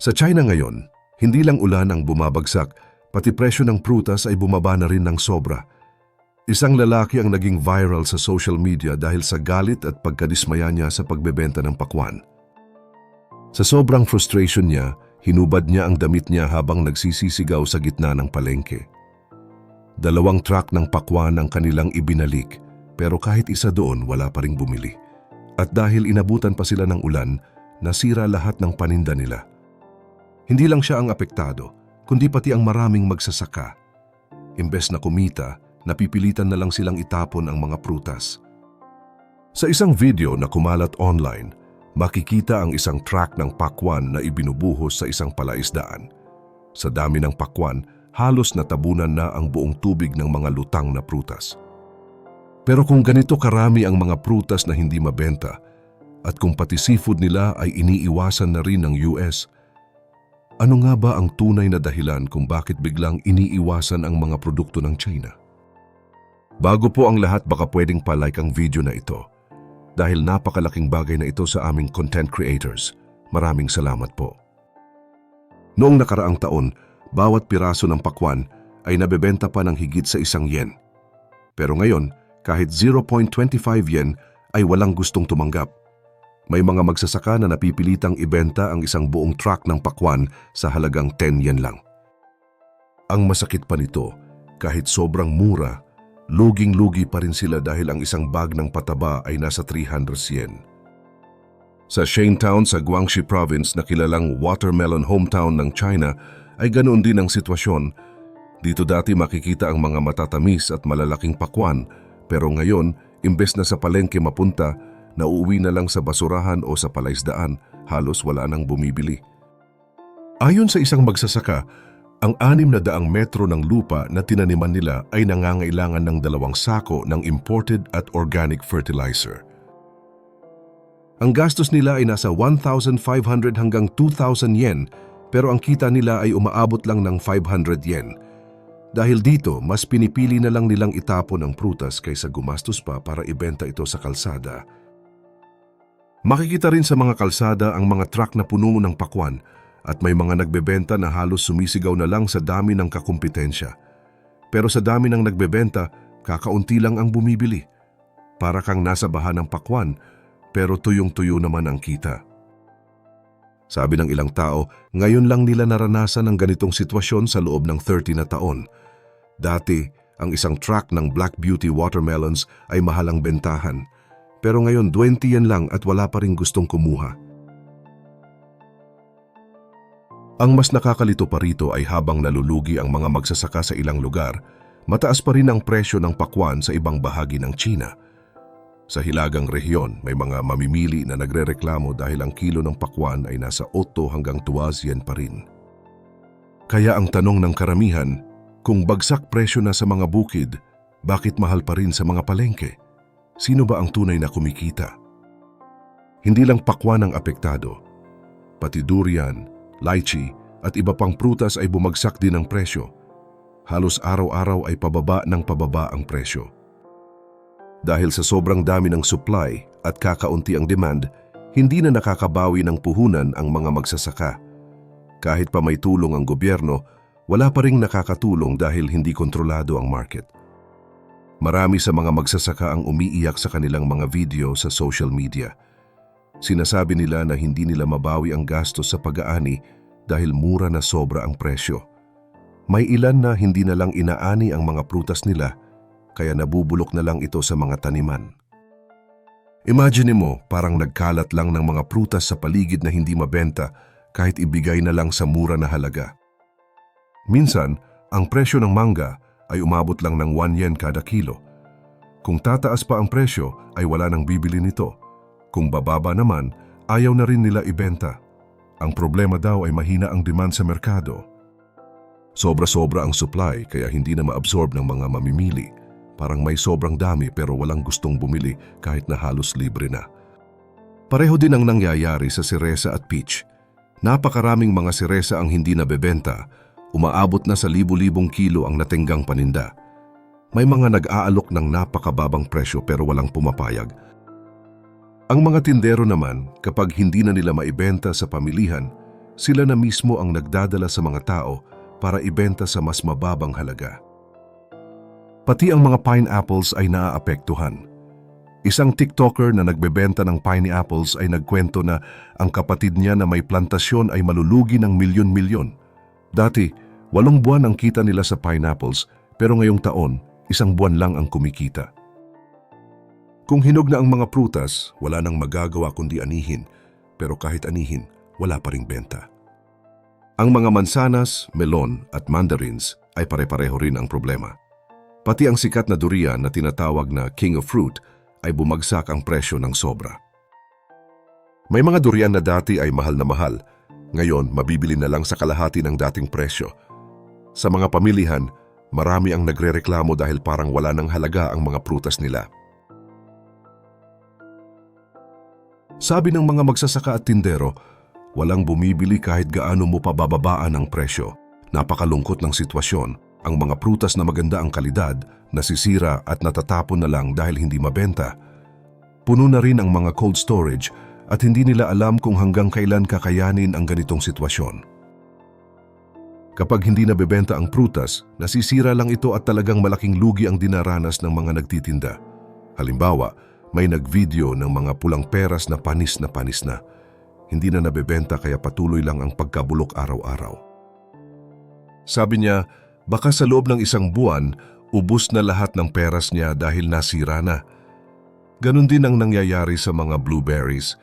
Sa China ngayon, hindi lang ulan ang bumabagsak, pati presyo ng prutas ay bumaba na rin ng sobra. Isang lalaki ang naging viral sa social media dahil sa galit at pagkadismaya niya sa pagbebenta ng pakwan. Sa sobrang frustration niya, hinubad niya ang damit niya habang nagsisisigaw sa gitna ng palengke. Dalawang truck ng pakwan ang kanilang ibinalik, pero kahit isa doon wala pa ring bumili. At dahil inabutan pa sila ng ulan, nasira lahat ng paninda nila. Hindi lang siya ang apektado, kundi pati ang maraming magsasaka. Imbes na kumita, napipilitan na lang silang itapon ang mga prutas. Sa isang video na kumalat online, makikita ang isang truck ng pakwan na ibinubuhos sa isang palaisdaan. Sa dami ng pakwan, halos natabunan na ang buong tubig ng mga lutang na prutas. Pero kung ganito karami ang mga prutas na hindi mabenta, at kung pati seafood nila ay iniiwasan na rin ng US, ano nga ba ang tunay na dahilan kung bakit biglang iniiwasan ang mga produkto ng China? Bago po ang lahat baka pwedeng palike ang video na ito dahil napakalaking bagay na ito sa aming content creators. Maraming salamat po. Noong nakaraang taon, bawat piraso ng pakwan ay nabebenta pa ng higit sa isang yen. Pero ngayon, kahit 0.25 yen ay walang gustong tumanggap. May mga magsasaka na napipilitang ibenta ang isang buong truck ng pakwan sa halagang 10 yen lang. Ang masakit pa nito, kahit sobrang mura, luging-lugi pa rin sila dahil ang isang bag ng pataba ay nasa 300 yen. Sa Shanetown sa Guangxi Province na kilalang watermelon hometown ng China ay ganoon din ang sitwasyon. Dito dati makikita ang mga matatamis at malalaking pakwan pero ngayon, imbes na sa palengke mapunta, nauuwi na lang sa basurahan o sa palaisdaan, halos wala nang bumibili. Ayon sa isang magsasaka, ang anim na daang metro ng lupa na tinaniman nila ay nangangailangan ng dalawang sako ng imported at organic fertilizer. Ang gastos nila ay nasa 1,500 hanggang 2,000 yen pero ang kita nila ay umaabot lang ng 500 yen. Dahil dito, mas pinipili na lang nilang itapon ang prutas kaysa gumastos pa para ibenta ito sa kalsada. Makikita rin sa mga kalsada ang mga truck na puno ng pakwan at may mga nagbebenta na halos sumisigaw na lang sa dami ng kakumpetensya. Pero sa dami ng nagbebenta, kakaunti lang ang bumibili. Para kang nasa baha ng pakwan, pero tuyong-tuyo naman ang kita. Sabi ng ilang tao, ngayon lang nila naranasan ang ganitong sitwasyon sa loob ng 30 na taon. Dati, ang isang truck ng Black Beauty watermelons ay mahalang bentahan. Pero ngayon 20 yan lang at wala pa rin gustong kumuha. Ang mas nakakalito pa rito ay habang nalulugi ang mga magsasaka sa ilang lugar, mataas pa rin ang presyo ng pakwan sa ibang bahagi ng China. Sa hilagang rehiyon, may mga mamimili na nagrereklamo dahil ang kilo ng pakwan ay nasa 8 hanggang 12 yen pa rin. Kaya ang tanong ng karamihan, kung bagsak presyo na sa mga bukid, bakit mahal pa rin sa mga palengke? Sino ba ang tunay na kumikita? Hindi lang pakwan ang apektado. Pati durian, lychee at iba pang prutas ay bumagsak din ang presyo. Halos araw-araw ay pababa ng pababa ang presyo. Dahil sa sobrang dami ng supply at kakaunti ang demand, hindi na nakakabawi ng puhunan ang mga magsasaka. Kahit pa may tulong ang gobyerno, wala pa ring nakakatulong dahil hindi kontrolado ang market. Marami sa mga magsasaka ang umiiyak sa kanilang mga video sa social media. Sinasabi nila na hindi nila mabawi ang gastos sa pag-aani dahil mura na sobra ang presyo. May ilan na hindi na lang inaani ang mga prutas nila kaya nabubulok na lang ito sa mga taniman. Imagine mo parang nagkalat lang ng mga prutas sa paligid na hindi mabenta kahit ibigay na lang sa mura na halaga. Minsan, ang presyo ng mangga ay umabot lang ng 1 yen kada kilo. Kung tataas pa ang presyo ay wala nang bibili nito. Kung bababa naman, ayaw na rin nila ibenta. Ang problema daw ay mahina ang demand sa merkado. Sobra-sobra ang supply kaya hindi na maabsorb ng mga mamimili. Parang may sobrang dami pero walang gustong bumili kahit na halos libre na. Pareho din ang nangyayari sa siresa at peach. Napakaraming mga siresa ang hindi nabebenta umaabot na sa libu-libong kilo ang natinggang paninda. May mga nag-aalok ng napakababang presyo pero walang pumapayag. Ang mga tindero naman, kapag hindi na nila maibenta sa pamilihan, sila na mismo ang nagdadala sa mga tao para ibenta sa mas mababang halaga. Pati ang mga pineapples ay naaapektuhan. Isang TikToker na nagbebenta ng pineapples ay nagkwento na ang kapatid niya na may plantasyon ay malulugi ng milyon-milyon. Dati, walong buwan ang kita nila sa pineapples pero ngayong taon, isang buwan lang ang kumikita. Kung hinog na ang mga prutas, wala nang magagawa kundi anihin, pero kahit anihin, wala pa ring benta. Ang mga mansanas, melon at mandarins ay pare-pareho rin ang problema. Pati ang sikat na durian na tinatawag na king of fruit ay bumagsak ang presyo ng sobra. May mga durian na dati ay mahal na mahal, ngayon mabibili na lang sa kalahati ng dating presyo. Sa mga pamilihan, marami ang nagrereklamo dahil parang wala ng halaga ang mga prutas nila. Sabi ng mga magsasaka at tindero, walang bumibili kahit gaano mo pabababaan ang presyo. Napakalungkot ng sitwasyon. Ang mga prutas na maganda ang kalidad, nasisira at natatapon na lang dahil hindi mabenta. Puno na rin ang mga cold storage at hindi nila alam kung hanggang kailan kakayanin ang ganitong sitwasyon. Kapag hindi nabebenta ang prutas, nasisira lang ito at talagang malaking lugi ang dinaranas ng mga nagtitinda. Halimbawa, may nagvideo ng mga pulang peras na panis na panis na. Hindi na nabebenta kaya patuloy lang ang pagkabulok araw-araw. Sabi niya, baka sa loob ng isang buwan, ubus na lahat ng peras niya dahil nasira na. Ganon din ang nangyayari sa mga blueberries.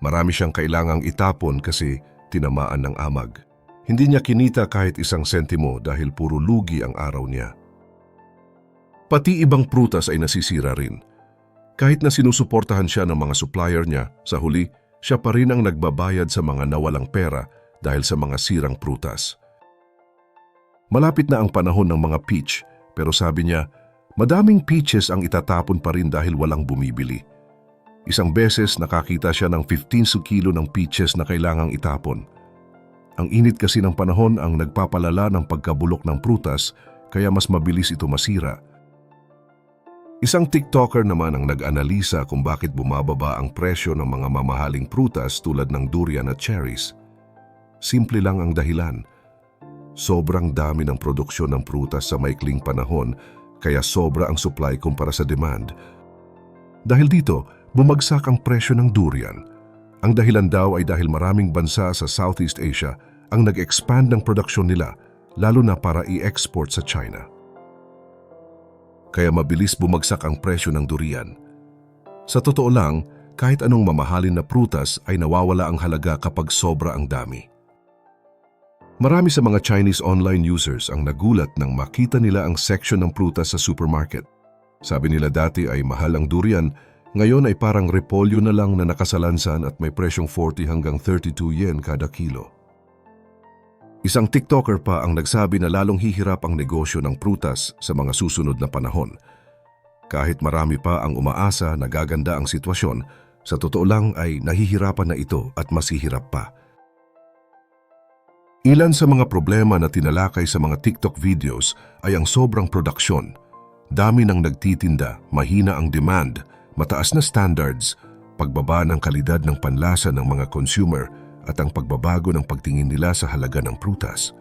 Marami siyang kailangang itapon kasi tinamaan ng amag. Hindi niya kinita kahit isang sentimo dahil puro lugi ang araw niya. Pati ibang prutas ay nasisira rin. Kahit na sinusuportahan siya ng mga supplier niya, sa huli, siya pa rin ang nagbabayad sa mga nawalang pera dahil sa mga sirang prutas. Malapit na ang panahon ng mga peach, pero sabi niya, madaming peaches ang itatapon pa rin dahil walang bumibili. Isang beses nakakita siya ng 15 kilo ng peaches na kailangang itapon. Ang init kasi ng panahon ang nagpapalala ng pagkabulok ng prutas kaya mas mabilis ito masira. Isang TikToker naman ang nag-analisa kung bakit bumababa ang presyo ng mga mamahaling prutas tulad ng durian at cherries. Simple lang ang dahilan. Sobrang dami ng produksyon ng prutas sa maikling panahon kaya sobra ang supply kumpara sa demand. Dahil dito, bumagsak ang presyo ng durian. Ang dahilan daw ay dahil maraming bansa sa Southeast Asia ang nag-expand ng produksyon nila lalo na para i-export sa China kaya mabilis bumagsak ang presyo ng durian. Sa totoo lang, kahit anong mamahalin na prutas ay nawawala ang halaga kapag sobra ang dami. Marami sa mga Chinese online users ang nagulat nang makita nila ang section ng prutas sa supermarket. Sabi nila dati ay mahal ang durian, ngayon ay parang repolyo na lang na nakasalansan at may presyong 40 hanggang 32 yen kada kilo. Isang TikToker pa ang nagsabi na lalong hihirap ang negosyo ng prutas sa mga susunod na panahon. Kahit marami pa ang umaasa na gaganda ang sitwasyon, sa totoo lang ay nahihirapan na ito at masihirap pa. Ilan sa mga problema na tinalakay sa mga TikTok videos ay ang sobrang produksyon, dami ng nagtitinda, mahina ang demand, mataas na standards, pagbaba ng kalidad ng panlasa ng mga consumer at ang pagbabago ng pagtingin nila sa halaga ng prutas.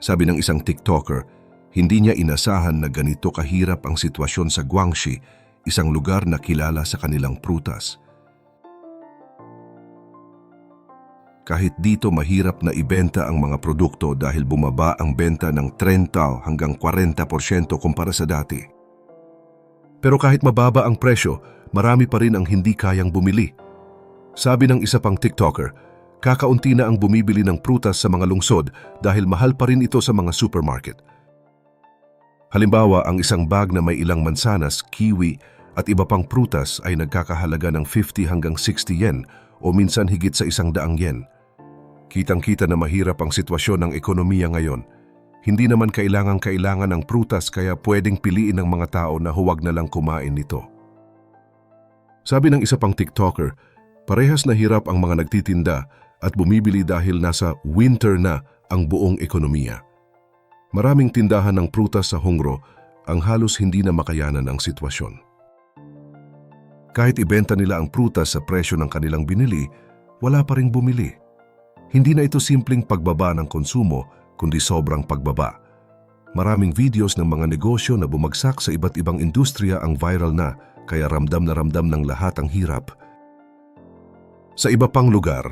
Sabi ng isang TikToker, hindi niya inasahan na ganito kahirap ang sitwasyon sa Guangxi, isang lugar na kilala sa kanilang prutas. Kahit dito mahirap na ibenta ang mga produkto dahil bumaba ang benta ng 30 hanggang 40% kumpara sa dati. Pero kahit mababa ang presyo, marami pa rin ang hindi kayang bumili. Sabi ng isa pang TikToker, kakaunti na ang bumibili ng prutas sa mga lungsod dahil mahal pa rin ito sa mga supermarket. Halimbawa, ang isang bag na may ilang mansanas, kiwi at iba pang prutas ay nagkakahalaga ng 50 hanggang 60 yen o minsan higit sa isang daang yen. Kitang-kita na mahirap ang sitwasyon ng ekonomiya ngayon. Hindi naman kailangang-kailangan ng prutas kaya pwedeng piliin ng mga tao na huwag na lang kumain nito. Sabi ng isa pang TikToker, parehas na hirap ang mga nagtitinda at bumibili dahil nasa winter na ang buong ekonomiya. Maraming tindahan ng prutas sa Hongro ang halos hindi na makayanan ang sitwasyon. Kahit ibenta nila ang prutas sa presyo ng kanilang binili, wala pa ring bumili. Hindi na ito simpleng pagbaba ng konsumo, kundi sobrang pagbaba. Maraming videos ng mga negosyo na bumagsak sa iba't ibang industriya ang viral na, kaya ramdam na ramdam ng lahat ang hirap. Sa iba pang lugar,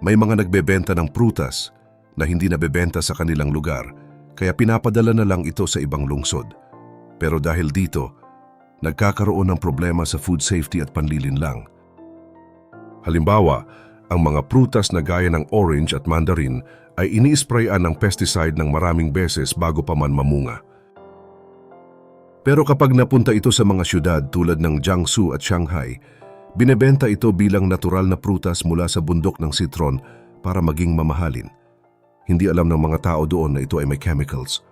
may mga nagbebenta ng prutas na hindi nabebenta sa kanilang lugar, kaya pinapadala na lang ito sa ibang lungsod. Pero dahil dito, nagkakaroon ng problema sa food safety at panlilinlang. Halimbawa, ang mga prutas na gaya ng orange at mandarin ay ini-sprayan ng pesticide ng maraming beses bago pa man mamunga. Pero kapag napunta ito sa mga syudad tulad ng Jiangsu at Shanghai, binebenta ito bilang natural na prutas mula sa bundok ng citron para maging mamahalin. Hindi alam ng mga tao doon na ito ay may chemicals.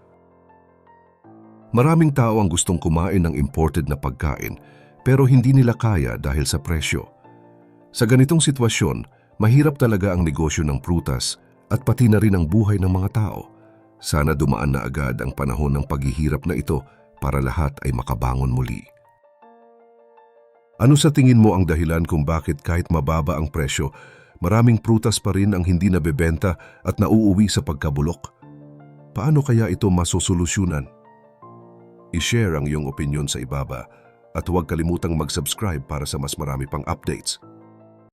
Maraming tao ang gustong kumain ng imported na pagkain pero hindi nila kaya dahil sa presyo. Sa ganitong sitwasyon, mahirap talaga ang negosyo ng prutas at pati na rin ang buhay ng mga tao. Sana dumaan na agad ang panahon ng paghihirap na ito para lahat ay makabangon muli. Ano sa tingin mo ang dahilan kung bakit kahit mababa ang presyo, maraming prutas pa rin ang hindi nabebenta at nauuwi sa pagkabulok? Paano kaya ito masosolusyonan? I-share ang iyong opinion sa ibaba at huwag kalimutang mag-subscribe para sa mas marami pang updates.